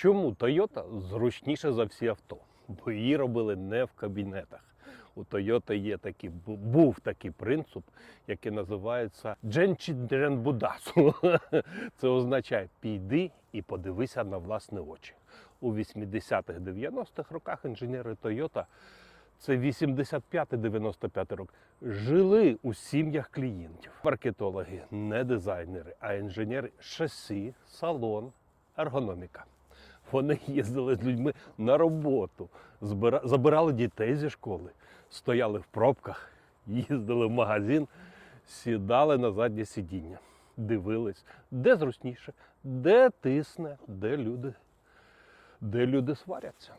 Чому Toyota зручніше за всі авто? Бо її робили не в кабінетах. У Toyota є такий, був такий принцип, який називається Дженчі Будасу. Це означає піди і подивися на власні очі. У 80-х, 90-х роках інженери Toyota це 85-95 рок. Жили у сім'ях клієнтів. Маркетологи, не дизайнери, а інженери шасі, салон, ергономіка. Вони їздили з людьми на роботу, забирали дітей зі школи, стояли в пробках, їздили в магазин, сідали на заднє сидіння, дивились, де зручніше, де тисне, де люди, де люди сваряться.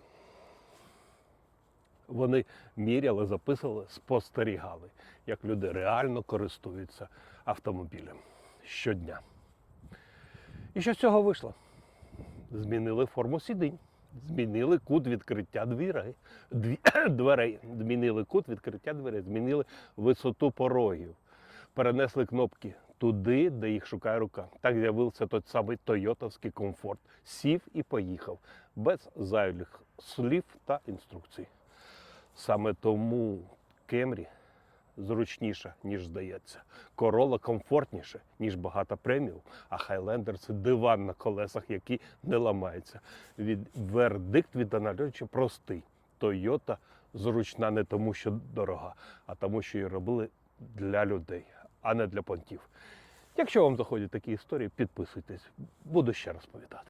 Вони міряли, записували, спостерігали, як люди реально користуються автомобілем щодня. І що з цього вийшло? Змінили форму сидінь, змінили кут відкриття дверей, дверей, змінили кут відкриття дверей, змінили висоту порогів, перенесли кнопки туди, де їх шукає рука. Так з'явився той самий тойотовський комфорт. Сів і поїхав, без зайвих слів та інструкцій. Саме тому Кемрі зручніша, ніж здається. Корола комфортніше, ніж багато преміум, а Хайлендер це диван на колесах, який не ламається. Від вердикт від аналітича простий. Тойота зручна не тому, що дорога, а тому, що її робили для людей, а не для понтів. Якщо вам заходять такі історії, підписуйтесь, буду ще розповідати.